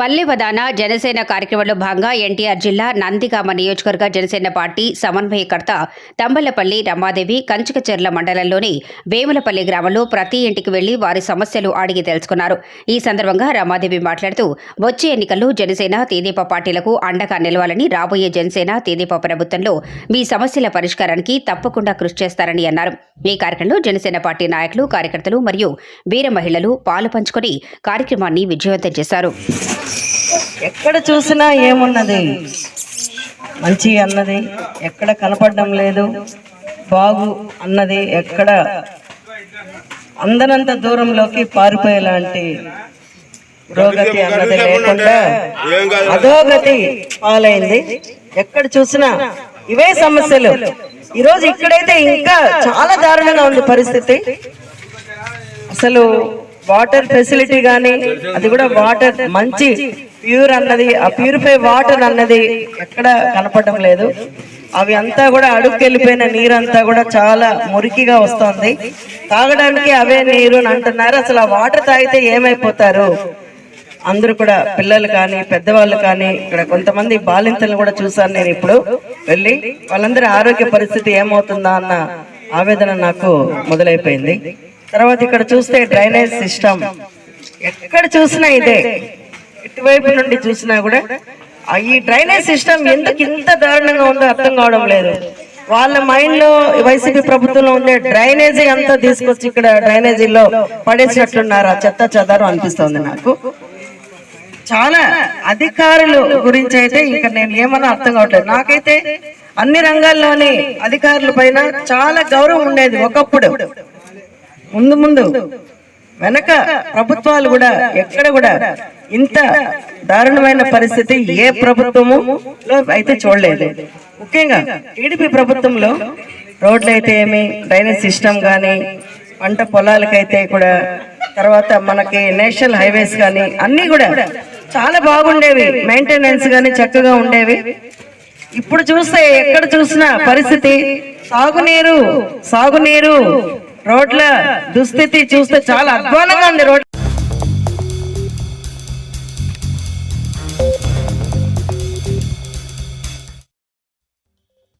పల్లె వదాన జనసేన కార్యక్రమంలో భాగంగా ఎన్టీఆర్ జిల్లా నందిగామ నియోజకవర్గ జనసేన పార్టీ సమన్వయకర్త తంబలపల్లి రమాదేవి కంచుకచెర్ల మండలంలోని వేములపల్లి గ్రామంలో ప్రతి ఇంటికి వెళ్ళి వారి సమస్యలు అడిగి తెలుసుకున్నారు. ఈ సందర్భంగా రమాదేవి మాట్లాడుతూ వచ్చే ఎన్నికల్లో జనసేన తెదేపా పార్టీలకు అండగా నిలవాలని రాబోయే జనసేన తెదేపా ప్రభుత్వంలో మీ సమస్యల పరిష్కారానికి తప్పకుండా కృషి చేస్తారని అన్నారు. ఈ కార్యక్రమంలో జనసేన పార్టీ నాయకులు కార్యకర్తలు మరియు వీర మహిళలు పాలు పంచుకొని కార్యక్రమాన్ని విజయవంతం చేశారు. ఎక్కడ చూసినా ఏమున్నది? మంచి అన్నది ఎక్కడ కనపడడం లేదు. బాగు అన్నది ఎక్కడ? అందనంత దూరంలోకి పారిపోయేలాంటి పురోగతి అన్నది లేకుండా అధోగతి పాలైంది. ఎక్కడ చూసినా ఇవే సమస్యలు. ఈరోజు ఇక్కడైతే ఇంకా చాలా దారుణంగా ఉంది పరిస్థితి. అసలు వాటర్ ఫెసిలిటీ కానీ అది కూడా వాటర్ మంచి ప్యూర్ అన్నది ఆ ప్యూరిఫై వాటర్ అన్నది ఎక్కడ కనపడడం లేదు. అవి అంతా కూడా అడుక్కెళ్ళిపోయిన నీరంతా కూడా చాలా మురికిగా వస్తుంది. తాగడానికి అవే నీరు అని అంటున్నారు. అసలు ఆ వాటర్ తాగితే ఏమైపోతారు? అందరూ కూడా పిల్లలు కానీ పెద్దవాళ్ళు కానీ ఇక్కడ కొంతమంది బాలింతలను కూడా చూసాను నేను ఇప్పుడు వెళ్ళి. వాళ్ళందరి ఆరోగ్య పరిస్థితి ఏమవుతుందా అన్న ఆవేదన నాకు మొదలైపోయింది. తర్వాత ఇక్కడ చూస్తే డ్రైనేజ్ సిస్టమ్. ఎక్కడ చూసినా ఇదే. ఇటువైపు నుండి చూసినా కూడా ఈ డ్రైనేజ్ సిస్టమ్ ఎందుకు ఇంత దారుణంగా ఉందో అర్థం కావడం లేదు. వాళ్ళ మైండ్లో వైసీపీ ప్రభుత్వంలో ఉండే డ్రైనేజీ అంతా తీసుకొచ్చి ఇక్కడ డ్రైనేజీలో పడేసినట్లున్నారు? ఆ చెత్త చెదారం అనిపిస్తోంది నాకు. చాలా అధికారులు గురించి అయితే ఇంకా నేను ఏమన్నా అర్థం కావట్లేదు. నాకైతే అన్ని రంగాల్లోని అధికారుల పైన చాలా గౌరవం ఉండేది ఒకప్పుడు. ముందు ముందు వెనక ప్రభుత్వాలు కూడా ఎక్కడ కూడా ఇంత దారుణమైన పరిస్థితి ఏ ప్రభుత్వము అయితే చూడలేదు. ముఖ్యంగా టీడీపీ ప్రభుత్వంలో రోడ్లు అయితే ఏమి డ్రైనేజ్ సిస్టమ్ కానీ పంట పొలాలకైతే కూడా తర్వాత మనకి నేషనల్ హైవేస్ కానీ అన్నీ కూడా చాలా బాగుండేవి. మెయింటెనెన్స్ కానీ చక్కగా ఉండేవి. ఇప్పుడు చూస్తే ఎక్కడ చూసినా పరిస్థితి సాగునీరు సాగునీరు రోడ్ల దుస్థితి చూస్తే చాలా అధ్వానంగా ఉంది రోడ్